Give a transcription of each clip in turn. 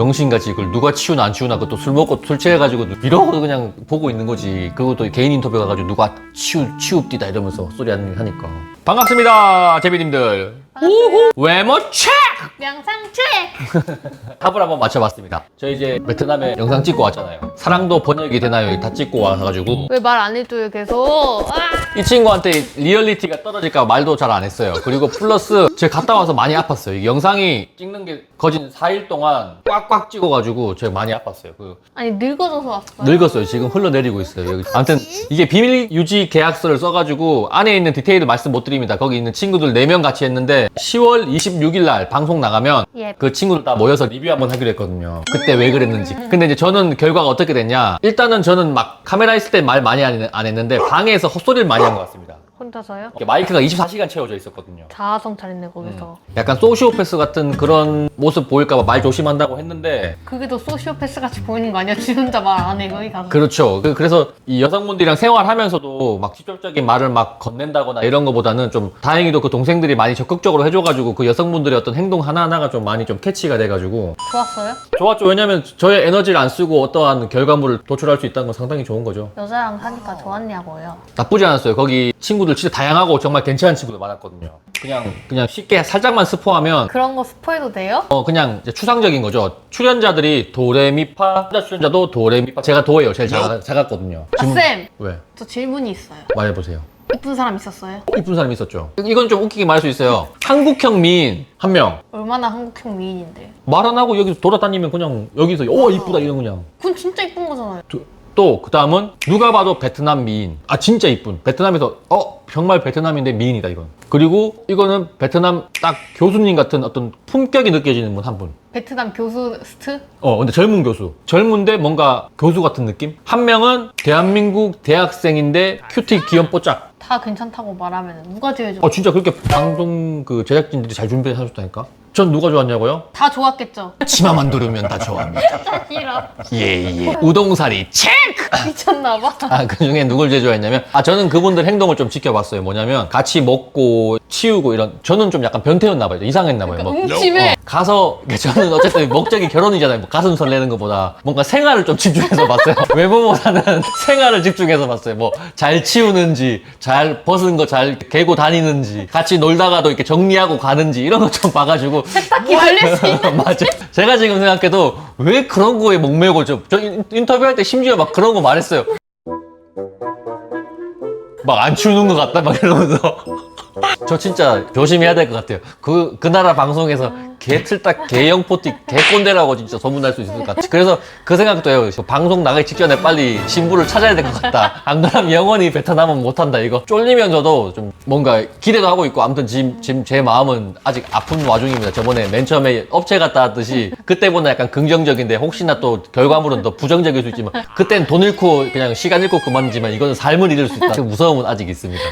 병신같이 그걸 누가 치우나 안 치우나 그것도 술 먹고 술 취해가지고 이러고 그냥 보고 있는 거지. 그것도 개인 인터뷰 가가지고 누가 치우 치웁디다 이러면서 소리 안 하니까. 반갑습니다 제비님들 외모 체크 명상 트랙! 합을 한번 맞춰봤습니다 저희 이제 베트남에 영상 찍고 왔잖아요 사랑도 번역이 되나요 다 찍고 와가지고 왜 말 안 해줘요 계속? 아! 이 친구한테 리얼리티가 떨어질까 말도 잘 안 했어요. 그리고 플러스 제가 갔다 와서 많이 아팠어요. 이 영상이 찍는 게 거진 4일 동안 꽉꽉 찍어가지고 제가 많이 아팠어요. 그 아니 늙어져서 왔어요. 늙었어요. 지금 흘러내리고 있어요. 여기. 아무튼 이게 비밀 유지 계약서를 써가지고 안에 있는 디테일을 말씀 못 드립니다. 거기 있는 친구들 4명 같이 했는데 10월 26일 날 방송 나가면 예. 그 친구들 다 모여서 리뷰 한번 하기로 했거든요. 그때 왜 그랬는지. 근데 이제 저는 결과가 어떻게 됐냐. 일단은 저는 막 카메라 있을 때 말 많이 안, 안 했는데 방에서 헛소리를 많이 한 것 같습니다. 혼자서요? 이렇게 마이크가 24시간 채워져 있었거든요. 자아성 차렸네 거기서. 약간 소시오패스 같은 그런 모습 보일까봐 말 조심한다고 했는데 그게 더 소시오패스 같이 보이는 거 아니야? 지 혼자 말 안 해 거기 가서. 그렇죠. 그- 그래서 이 여성분들이랑 생활하면서도 막 직접적인 말을 막 건넨다거나 이런 거보다는 좀 다행히도 그 동생들이 많이 적극적으로 해줘가지고 그 여성분들의 어떤 행동 하나하나가 좀 많이 좀 캐치가 돼가지고 좋았어요? 좋았죠. 왜냐면 저의 에너지를 안 쓰고 어떠한 결과물을 도출할 수 있다는 건 상당히 좋은 거죠. 여자랑 사니까 좋았냐고요. 나쁘지 않았어요. 거기 친구들 진짜 다양하고 정말 괜찮은 친구들 많았거든요. 그냥 그냥 쉽게 살짝만 스포하면 그런 거 스포해도 돼요? 어 그냥 이제 추상적인 거죠. 출연자들이 도레미파 혼자 출연자도 도레미파 제가 도예요. 제일 작아, 작았거든요. 아, 쌤! 왜? 저 질문이 있어요. 말해보세요. 이쁜 사람 있었어요? 이쁜 사람이 있었죠. 이건 좀 웃기게 말할 수 있어요. 한국형 미인 한 명. 얼마나 한국형 미인인데. 말 안 하고 여기서 돌아다니면 그냥 여기서 오 이쁘다 이런 그냥. 그건 진짜 이쁜 거잖아요. 또 그 다음은 누가 봐도 베트남 미인. 아 진짜 이쁜. 베트남에서 어 정말 베트남인데 미인이다 이건. 그리고 이거는 베트남 딱 교수님 같은 어떤 품격이 느껴지는 분 한 분. 베트남 교수 스트? 어, 근데 젊은 교수. 젊은데 뭔가 교수 같은 느낌? 한 명은 대한민국 대학생인데 큐티 귀염 뽀짝. 다 괜찮다고 말하면 누가 제일 좋아? 어, 진짜 그렇게 방송 그 제작진들이 잘 준비하셨다니까? 전 누가 좋았냐고요? 다 좋았겠죠? 치마만 두르면 다 좋아합니다. 싫어. 예, 예. 우동사리, 체크! 미쳤나 봐. 아, 그 중에 누굴 제일 좋아했냐면, 아, 저는 그분들 행동을 좀 지켜봤어요. 뭐냐면, 같이 먹고, 치우고 이런, 저는 좀 약간 변태였나 봐요. 이상했나 봐요. 뭐. 음침해. 어, 가서 저는 어쨌든 목적이 결혼이잖아요. 뭐 가슴 설레는 것보다 뭔가 생활을 좀 집중해서 봤어요. 외모보다는 생활을 집중해서 봤어요. 뭐 잘 치우는지, 잘 벗은 거 잘 개고 다니는지, 같이 놀다가도 이렇게 정리하고 가는지 이런 거 좀 봐가지고 세탁기 돌릴 수 있는 맞아. 제가 지금 생각해도 왜 그런 거에 목매고 저, 저 인- 인터뷰할 때 심지어 막 그런 거 말했어요. 막 안 치우는 것 같다 막 이러면서. 저 진짜 조심해야 될 것 같아요. 그, 그 나라 방송에서 개 틀딱, 개 영포티, 개 꼰대라고 진짜 소문날 수 있을 것 같아. 그래서 그 생각도 해요. 저 방송 나가기 직전에 빨리 신부를 찾아야 될 것 같다. 안 그러면 영원히 베트남은 못한다, 이거. 쫄리면서도 좀 뭔가 기대도 하고 있고, 아무튼 지금, 지금 제 마음은 아직 아픈 와중입니다. 저번에 맨 처음에 업체 갔다 왔듯이 그때보다 약간 긍정적인데 혹시나 또 결과물은 더 부정적일 수 있지만 그땐 돈 잃고 그냥 시간 잃고 그만이지만 이거는 삶을 잃을 수 있다. 그 무서움은 아직 있습니다.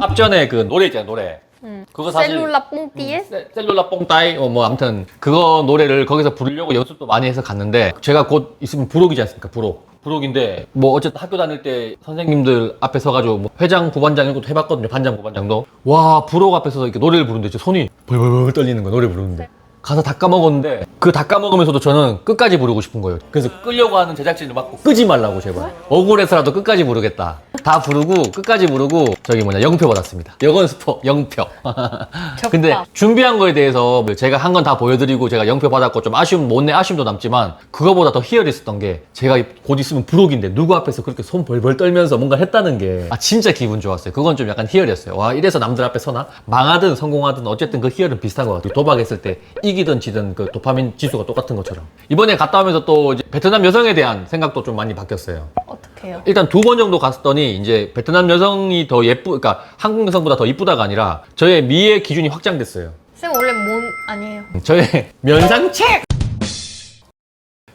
앞전에 그 노래 있잖아요, 노래. 음. 그거 사실 셀룰라 뽕띠에? 셀- 셀룰라 뽕따이? 어, 뭐 아무튼 그거 노래를 거기서 부르려고 연습도 많이 해서 갔는데 제가 곧 있으면 부록이지 않습니까? 부록. 부록인데 뭐 어쨌든 학교 다닐 때 선생님들 앞에 서가지고 뭐 회장 부반장 이런 것도 해봤거든요 반장 부반장도. 와 부록 앞에서 이렇게 노래를 부르는데 제 손이 벌벌벌 떨리는 거야 노래 부르는데. 가사 다 까먹었는데 그 다 까먹으면서도 저는 끝까지 부르고 싶은 거예요. 그래서 끌려고 하는 제작진을 막고 끄지 말라고 제발. 억울해서라도 끝까지 부르겠다 다 부르고 끝까지 부르고 저기 뭐냐 영표 받았습니다. 여건 스포 영표. 근데 준비한 거에 대해서 뭐 제가 한 건 다 보여드리고 제가 영표 받았고 좀 아쉬움 못내 아쉬움도 남지만 그거보다 더 희열했었던 게 제가 곧 있으면 부록인데 누구 앞에서 그렇게 손 벌벌 떨면서 뭔가 했다는 게 아 진짜 기분 좋았어요. 그건 좀 약간 희열이었어요. 와 이래서 남들 앞에 서나? 망하든 성공하든 어쨌든 그 희열은 비슷한 것 같아요. 도박했을 때 이기든 지든 그 도파민 지수가 똑같은 것처럼. 이번에 갔다 오면서 또 베트남 여성에 대한 생각도 좀 많이 바뀌었어요. 어 떡해요? 일단 두 번 정도 갔더니 이제 베트남 여성이 더 예쁘, 그러니까 한국 여성보다 더 이쁘다가 아니라 저의 미의 기준이 확장됐어요. 쌤 원래 뭔 아니에요. 저의 면상책!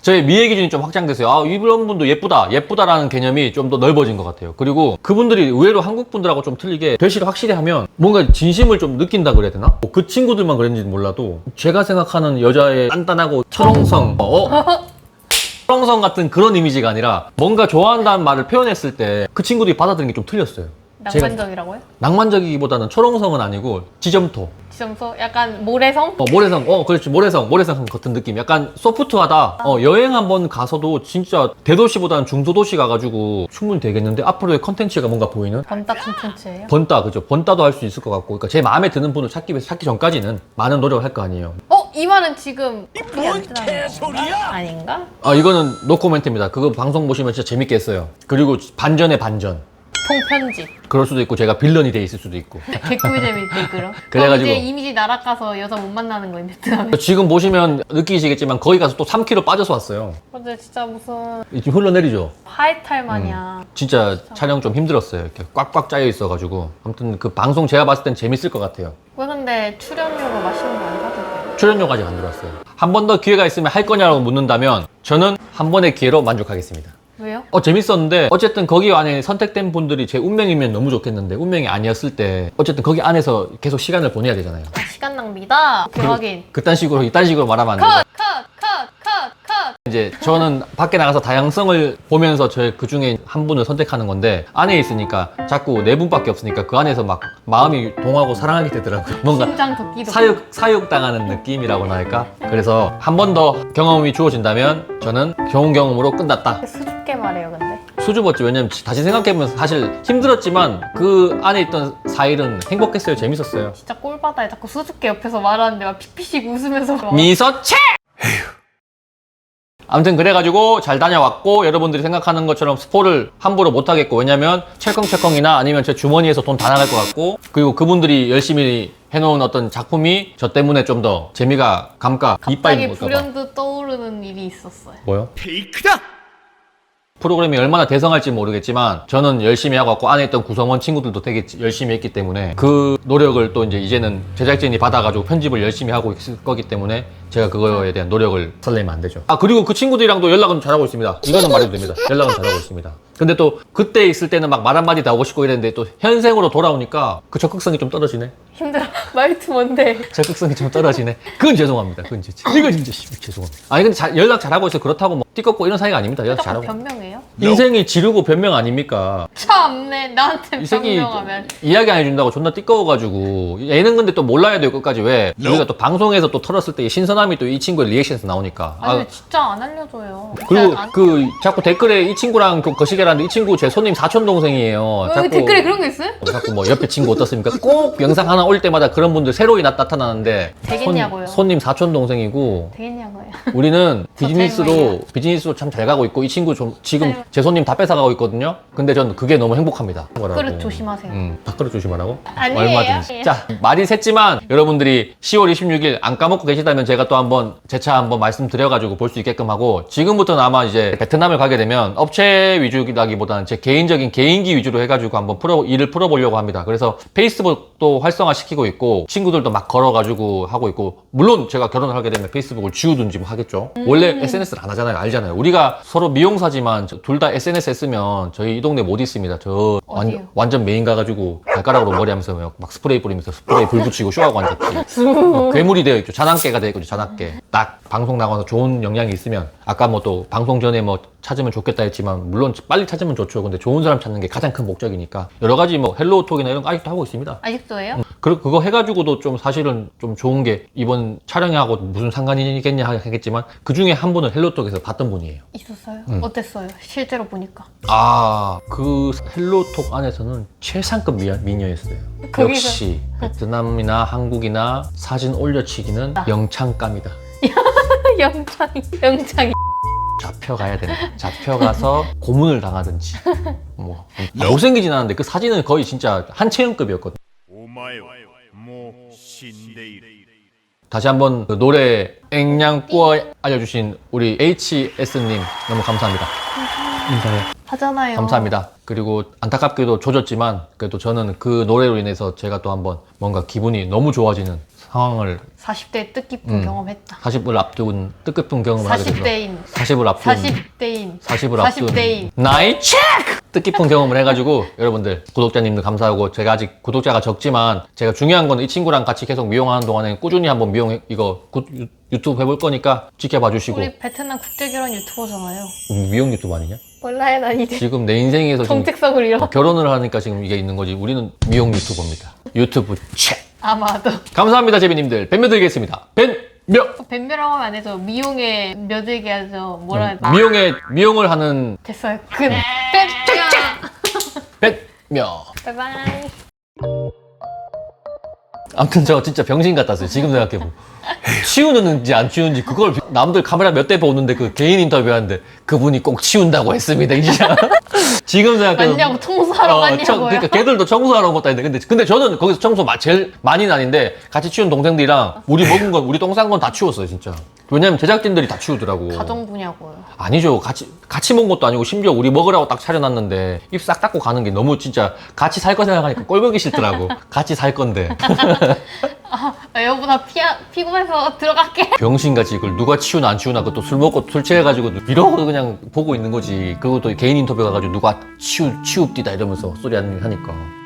저의 미의 기준이 좀 확장됐어요. 아, 이런 분도 예쁘다. 예쁘다라는 개념이 좀 더 넓어진 것 같아요. 그리고 그분들이 의외로 한국 분들하고 좀 틀리게 대시를 확실히 하면 뭔가 진심을 좀 느낀다 그래야 되나? 뭐 그 친구들만 그랬는지 몰라도 제가 생각하는 여자의 단단하고 철옹성, 어? 철옹성 같은 그런 이미지가 아니라 뭔가 좋아한다는 말을 표현했을 때 그 친구들이 받아들이는 게좀 틀렸어요. 제가 낭만적이라고요? 낭만적이기보다는 초롱성은 아니고 지점토. 지점서 약간 모래성? 어, 모래성, 어, 그렇지. 모래성, 모래성 같은 느낌. 약간 소프트하다. 어, 여행 한번 가서도 진짜 대도시보다는 중소도시 가가지고 충분히 되겠는데 앞으로의 컨텐츠가 뭔가 보이는? 번따 콘텐츠예요? 번따, 그죠. 번따도 할 수 있을 것 같고. 그러니까 제 마음에 드는 분을 찾기 위해서 찾기 전까지는 많은 노력을 할 거 아니에요. 어? 이 말은 지금 뜨는 건가? 아닌가? 아, 이거는 노코멘트입니다. 그거 방송 보시면 진짜 재밌게 했어요. 그리고 반전의 반전. 통편집 그럴 수도 있고 제가 빌런이 돼 있을 수도 있고. 개꿀 재밌대 그럼 그래가지고- 그럼 이제 이미지 날아가서 여자 못 만나는 거 베트남에 지금 보시면 느끼시겠지만 거기 가서 또 3kg 빠져서 왔어요. 근데 진짜 무슨 지금 흘러내리죠. 하이탈 마냥 진짜 촬영 좀 힘들었어요. 이렇게 꽉꽉 짜여 있어가지고. 아무튼 그 방송 제가 봤을 땐 재밌을 것 같아요. 왜 근데 출연료로 맛있는 거안 사도 돼요? 안 들어왔어요. 한 번 더 기회가 있으면 할 거냐고 묻는다면 저는 한 번의 기회로 만족하겠습니다. 왜요? 어, 재밌었는데 어쨌든 거기 안에 선택된 분들이 제 운명이면 너무 좋겠는데 운명이 아니었을 때 어쨌든 거기 안에서 계속 시간을 보내야 되잖아요. 아, 시간 낭비다? 오케이 확인 그딴 식으로 이딴 식으로 말하면 안 돼요. 컷! 이제 저는 밖에 나가서 다양성을 보면서 저그 중에 한 분을 선택하는 건데 안에 있으니까 자꾸 네 분밖에 없으니까 그 안에서 막 마음이 동하고 사랑하게 되더라고요. 뭔가 심장 사육 사육 당하는 느낌이라고나 할까? 그래서 한 번 더 경험이 주어진다면 저는 좋은 경험으로 끝났다. 수줍게 말해요 근데. 수줍었지. 왜냐면 다시 생각해보면 사실 힘들었지만 그 안에 있던 4일은 행복했어요. 재밌었어요. 진짜 꼴바다에 자꾸 수줍게 옆에서 말하는데 막 피피씩 웃으면서 막 미소채 아무튼 그래가지고 잘 다녀왔고 여러분들이 생각하는 것처럼 스포를 함부로 못하겠고 왜냐면 철컹철컹이나 아니면 제 주머니에서 돈 다 나갈 것 같고 그리고 그분들이 열심히 해놓은 어떤 작품이 저 때문에 좀 더 재미가 감가 이빨이 갑자기 못까봐 불현듯 떠오르는 일이 있었어요 뭐요? 페이크다! 프로그램이 얼마나 대성할지 모르겠지만 저는 열심히 하고 왔고 안에 있던 구성원 친구들도 되게 열심히 했기 때문에 그 노력을 또 이제 이제는 제작진이 받아가지고 편집을 열심히 하고 있을 거기 때문에 제가 그거에 대한 노력을 설레면 안 되죠. 아 그리고 그 친구들이랑도 연락은 잘하고 있습니다. 이거는 말해도 됩니다. 연락은 잘하고 있습니다. 근데 또 그때 있을 때는 막 말 한마디 다 하고 싶고 이랬는데 또 현생으로 돌아오니까 그 적극성이 좀 떨어지네. 힘들어 말투 뭔데 적극성이 좀 떨어지네. 그건 죄송합니다. 그건 진짜. 이거 진짜 씨, 죄송합니다. 아니 근데 잘- 연락 잘하고 있어 그렇다고 뭐 띠껍고 이런 사이가 아닙니다. 연락 잘하고. 변명해요? 인생이 지르고 변명 아닙니까? 참네 나한테 이 새끼 변명하면 이야기 안 해준다고 존나 띠꺼워가지고 얘는 근데 또 몰라야 돼요 끝까지 왜 우리가 또 방송에서 또 털었을 때이 신선함이 또 이 친구의 리액션에서 나오니까 아니 아, 왜 진짜 안 알려줘요 그리고 안- 그 자꾸 댓글에 이 친구랑 그 거시기라는데 이 친구 제 손님 사촌 동생이에요 왜 여기 댓글에 그런 게 있어요? 자꾸 뭐 옆에 친구 어떻습니까? 꼭 영상 하나 올 때마다 그런 분들 새로이 나, 나타나는데 되겠냐고요. 손, 님 사촌 동생이고 되겠냐고요 우리는 저 비즈니스로. 비즈니스로 참 잘 가고 있고 이 친구 좀 지금 짤막. 제 손님 다 뺏어가고 있거든요. 근데 전 그게 너무 행복합니다. 그릇 조심하세요 음, 밥그릇 조심하라고? 아니에요. 얼마든지. 자, 말이 샜지만 여러분들이 10월 26일 안 까먹고 계시다면 제가 또 한번 재차 한번 말씀드려가지고 볼 수 있게끔 하고 지금부터는 아마 이제 베트남을 가게 되면 업체 위주라기보다는 제 개인적인 개인기 위주로 해가지고 한번 풀어, 일을 풀어보려고 합니다. 그래서 페이스북도 활성화시키고 있고 친구들도 막 걸어가지고 하고 있고 물론 제가 결혼을 하게 되면 페이스북을 지우든지 뭐 하겠죠. 원래 SNS를 안 하잖아요. 알잖아요. 우리가 서로 미용사지만 둘 다 SNS 했으면 저희 이 동네 못 있습니다. 저 완? 완전 메인 가가지고 발가락으로 머리 하면서 막 스프레이 뿌리면서 스프레이 불 붙이고 쇼하고 앉았지. 뭐 괴물이 되어 있죠. 잔악계가 되어 있죠. 잔악계. 딱 방송 나가서 좋은 영향이 있으면 아까 뭐 또 방송 전에 뭐 찾으면 좋겠다 했지만 물론 빨리 찾으면 좋죠. 근데 좋은 사람 찾는 게 가장 큰 목적이니까 여러 가지 뭐 헬로톡이나 이런 거 아직도 하고 있습니다. 아직도 해요? 그 그거 해가지고도 좀 사실은 좀 좋은 게 이번 촬영하고 무슨 상관이겠냐 하겠지만 그 중에 한 분은 헬로톡에서 봤던 분이에요. 있었어요? 음. 어땠어요? 실제로 보니까 아, 그 헬로톡 안에서는 최상급 미, 미녀였어요. 거기서- 역시 베트남이나 한국이나 사진 올려치기는 영창감이다. 영창이 영창이 잡혀가야 되네. 잡혀가서 고문을 당하든지. 뭐 아, 못생기진 않았는데 그 사진은 거의 진짜 한채영급이었거든. お前はもう死んでいる。 다시 한번 그 노래 앵냥꾸어 알려주신 우리 HS님 너무 감사합니다. 인사해. 하잖아요 감사합니다. 그리고 안타깝게도 조졌지만 그래도 저는 그 노래로 인해서 제가 또 한번 뭔가 기분이 너무 좋아지는 상황을 40대 뜻깊은 음. 경험했다 40을 앞둔 뜻깊은 경험을 하게 돼서 40대인 40을 앞둔 40대인 40을 앞둔 40대인 나이 체크! 뜻깊은 경험을 해가지고 여러분들 구독자님들 감사하고 제가 아직 구독자가 적지만 제가 중요한 건 이 친구랑 같이 계속 미용하는 동안에 꾸준히 한번 미용 이거 구- 유- 유튜브 해볼 거니까 지켜봐 주시고 우리 베트남 국제결혼 유튜버잖아요. 음, 미용 유튜브 아니냐? 몰라요, 난 이제 지금 내 인생에서 지금 정체성을 잃어. 결혼을 하니까 지금 이게 있는 거지. 우리는 미용 유튜버입니다. 유튜브 채. 아마도. 감사합니다, 제비님들. 뱀며 드리겠습니다. 뱀며! 뱀벼라고 하면 안 되죠. 미용에 며들게 하죠. 뭐라 해야 돼? 미용에, 미용을 하는 됐어요. 그 뱀벼. 뱀며. 바이바이. 아무튼 저 진짜 병신 같았어요. 지금 생각해보면. 치우는지 안 치우는지 그걸 남들 카메라 몇 대 보는데 그 개인 인터뷰 하는데 그분이 꼭 치운다고 했습니다. 이제 지금 생각해보면 맞냐고 청소하러 어, 갔냐고요. 청- 그러니까 걔들도 청소하러 온 것도 아닌데 근데 근데 저는 거기서 청소 마- 제일 많이는 아닌데 같이 치운 동생들이랑 우리 먹은 건 우리 똥 싼 건 다 치웠어요 진짜. 왜냐면 제작진들이 다 치우더라고. 가정 분야고요. 아니죠. 같이 같이 먹은 것도 아니고 심지어 우리 먹으라고 딱 차려놨는데 입 싹 닦고 가는 게 너무 진짜 같이 살 거 생각하니까 꼴보기 싫더라고. 같이 살 건데 아, 여보 나 피, 피곤해서 들어갈게. 병신같이 그걸 누가 치우나 안 치우나 그것도 술 먹고 술 취해가지고 이러고 그냥 보고 있는 거지. 그것도 개인 인터뷰 가가지고 누가 치우 치웁디다 이러면서 소리 하니까.